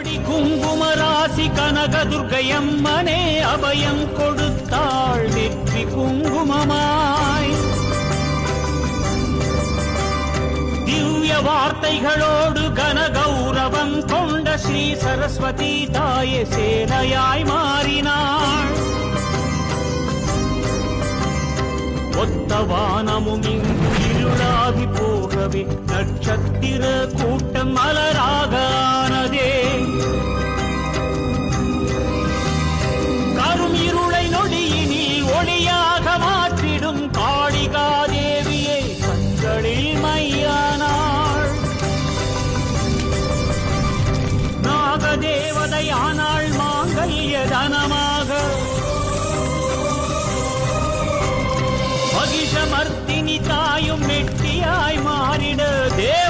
கோடி குங்குமராசி கனகதுர்கையம்மனே அபயம் கொடுத்தாள் வெற்றி குங்குமமாய். திவ்ய வார்த்தைகளோடு கனகௌரவம் கொண்ட ஸ்ரீ சரஸ்வதி தாயே சேனையாய் மாறினாள். ஒத்த வானமும் இருளாகி போகவே நட்சத்திர கூட்டம் நாகதேவதை ஆனாள் மாங்கல்ய தனமாக. மகிஷமர்த்தினி தாயும் வெட்டியாய் மாறிட தேவ